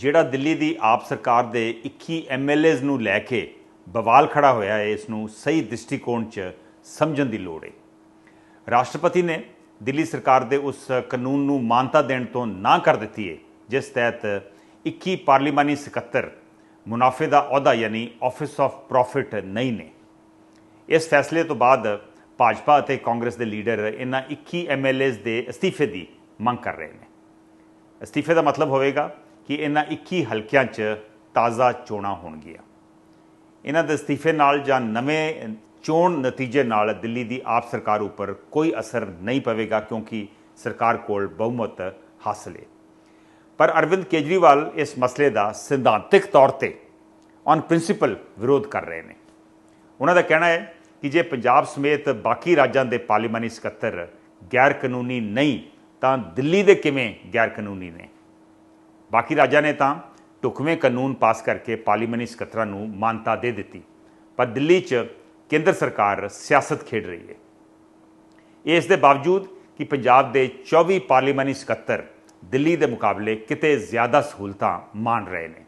ਜਿਹੜਾ ਦਿੱਲੀ ਦੀ ਆਪ ਸਰਕਾਰ ਦੇ 21 ਐਮਐਲਏਜ਼ ਨੂੰ ਲੈ ਕੇ ਬਵਾਲ ਖੜਾ ਹੋਇਆ ਹੈ, ਇਸ ਨੂੰ ਸਹੀ ਦ੍ਰਿਸ਼ਟੀਕੋਣ 'ਚ ਸਮਝਣ ਦੀ ਲੋੜ ਹੈ। ਰਾਸ਼ਟਰਪਤੀ ਨੇ ਦਿੱਲੀ ਸਰਕਾਰ ਦੇ ਉਸ ਕਾਨੂੰਨ ਨੂੰ ਮਾਨਤਾ ਦੇਣ ਤੋਂ ਨਾ ਕਰ ਦਿੱਤੀ ਹੈ, ਜਿਸ ਤਹਿਤ 21 ਪਾਰਲੀਮਾਨੀ ਸਕੱਤਰ ਮੁਨਾਫੇ ਦਾ ਅਹੁਦਾ ਯਾਨੀ ਆਫਿਸ ਆਫ ਪ੍ਰੋਫਿਟ ਨਹੀਂ ਨੇ। ਇਸ ਫੈਸਲੇ ਤੋਂ ਬਾਅਦ ਭਾਜਪਾ ਅਤੇ ਕਾਂਗਰਸ ਦੇ ਲੀਡਰ ਇਹਨਾਂ 21 ਐਮਐਲਏਜ਼ ਦੇ ਅਸਤੀਫੇ ਦੀ ਮੰਗ ਕਰ ਰਹੇ ਨੇ। ਅਸਤੀਫੇ ਦਾ ਮਤਲਬ ਹੋਵੇਗਾ ਕਿ ਇਹਨਾਂ 21 ਹਲਕਿਆਂ 'ਚ ਤਾਜ਼ਾ ਚੋਣਾਂ ਹੋਣਗੀਆਂ। ਇਹਨਾਂ ਦੇ ਅਸਤੀਫੇ ਨਾਲ ਜਾਂ ਨਵੇਂ ਚੋਣ ਨਤੀਜੇ ਨਾਲ ਦਿੱਲੀ ਦੀ ਆਪ ਸਰਕਾਰ ਉੱਪਰ ਕੋਈ ਅਸਰ ਨਹੀਂ ਪਵੇਗਾ ਕਿਉਂਕਿ ਸਰਕਾਰ ਕੋਲ ਬਹੁਮਤ ਹਾਸਲ ਹੈ। ਪਰ ਅਰਵਿੰਦ ਕੇਜਰੀਵਾਲ ਇਸ ਮਸਲੇ ਦਾ ਸਿਧਾਂਤਿਕ ਤੌਰ ਤੇ ਔਨ ਪ੍ਰਿੰਸੀਪਲ ਵਿਰੋਧ ਕਰ ਰਹੇ ਨੇ। ਉਹਨਾਂ ਦਾ ਕਹਿਣਾ ਹੈ ਕਿ ਜੇ ਪੰਜਾਬ ਸਮੇਤ ਬਾਕੀ ਰਾਜਾਂ ਦੇ ਪਾਰਲੀਮਾਨੀ ਸਕੱਤਰ ਗੈਰ ਕਾਨੂੰਨੀ ਨਹੀਂ, ਤਾਂ ਦਿੱਲੀ ਦੇ ਕਿਵੇਂ ਗੈਰ ਕਾਨੂੰਨੀ ਨੇ? ਬਾਕੀ ਰਾਜਾਂ ਨੇ ਤਾਂ ਢੁਕਵੇਂ ਕਾਨੂੰਨ ਪਾਸ ਕਰਕੇ ਪਾਰਲੀਮਾਨੀ ਸਕੱਤਰਾਂ ਨੂੰ ਮਾਨਤਾ ਦੇ ਦਿੱਤੀ। ਪਰ ਦਿੱਲੀ 'ਚ ਕੇਂਦਰ ਸਰਕਾਰ ਸਿਆਸਤ ਖੇਡ ਰਹੀ ਹੈ। ਇਸ ਦੇ ਬਾਵਜੂਦ ਕਿ ਪੰਜਾਬ ਦੇ 24 ਪਾਰਲੀਮਾਨੀ ਸਕੱਤਰ ਦਿੱਲੀ ਦੇ ਮੁਕਾਬਲੇ ਕਿਤੇ ਜ਼ਿਆਦਾ ਸਹੂਲਤਾਂ ਮਾਣ ਰਹੇ ਨੇ।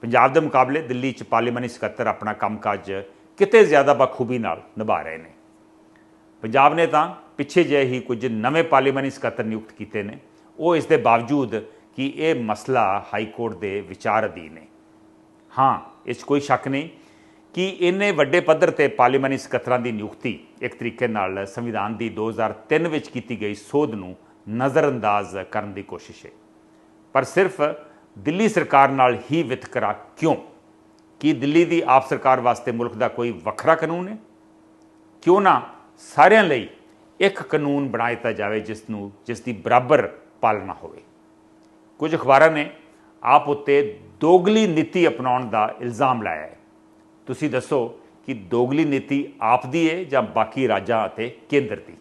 ਪੰਜਾਬ ਦੇ ਮੁਕਾਬਲੇ ਦਿੱਲੀ 'ਚ ਪਾਰਲੀਮਾਨੀ ਸਕੱਤਰ ਆਪਣਾ ਕੰਮਕਾਜ ਕਿਤੇ ਜ਼ਿਆਦਾ ਬਖੂਬੀ ਨਾਲ ਨਿਭਾ ਰਹੇ ਨੇ। ਪੰਜਾਬ ਨੇ ਤਾਂ ਪਿੱਛੇ ਜਿਹੇ ਹੀ ਕੁਝ ਨਵੇਂ ਪਾਰਲੀਮਾਨੀ ਸਕੱਤਰ ਨਿਯੁਕਤ ਕੀਤੇ ਨੇ। ਉਹ ਇਸ ਦੇ ਬਾਵਜੂਦ ਕਿ ਇਹ ਮਸਲਾ ਹਾਈ ਕੋਰਟ ਦੇ ਵਿਚਾਰ ਅਧੀਨ ਹੈ। ਹਾਂ, ਇਸ 'ਚ ਕੋਈ ਸ਼ੱਕ ਨਹੀਂ ਕਿ ਇੰਨੇ ਵੱਡੇ ਪੱਧਰ ਤੇ ਪਾਰਲੀਮਾਨੀ ਸਕੱਤਰਾਂ ਦੀ ਨਿਯੁਕਤੀ ਇੱਕ ਤਰੀਕੇ ਨਾਲ ਸੰਵਿਧਾਨ ਦੀ 2003 ਵਿੱਚ ਕੀਤੀ ਗਈ ਸੋਧ ਨੂੰ ਨਜ਼ਰਅੰਦਾਜ਼ ਕਰਨ ਦੀ ਕੋਸ਼ਿਸ਼ ਹੈ। ਪਰ ਸਿਰਫ ਦਿੱਲੀ ਸਰਕਾਰ ਨਾਲ ਹੀ ਵਿਤਕਰਾ ਕਿਉਂ? ਕੀ ਦਿੱਲੀ ਦੀ ਆਪ ਸਰਕਾਰ ਵਾਸਤੇ ਮੁਲਕ ਦਾ ਕੋਈ ਵੱਖਰਾ ਕਾਨੂੰਨ ਹੈ? ਕਿਉਂ ਨਾ ਸਾਰਿਆਂ ਲਈ ਇੱਕ ਕਾਨੂੰਨ ਬਣਾ ਦਿੱਤਾ ਜਾਵੇ ਜਿਸ ਨੂੰ ਜਿਸ ਦੀ ਬਰਾਬਰ ਪਾਲਣਾ ਹੋਵੇ। ਕੁਝ ਅਖਬਾਰਾਂ ਨੇ ਆਪ ਉੱਤੇ ਦੋਗਲੀ ਨੀਤੀ ਅਪਣਾਉਣ ਦਾ ਇਲਜ਼ਾਮ ਲਾਇਆ ਹੈ। ਤੁਸੀਂ ਦੱਸੋ ਕਿ ਦੋਗਲੀ ਨੀਤੀ ਆਪ ਦੀ ਹੈ ਜਾਂ ਬਾਕੀ ਰਾਜਾਂ ਅਤੇ ਕੇਂਦਰ ਦੀ?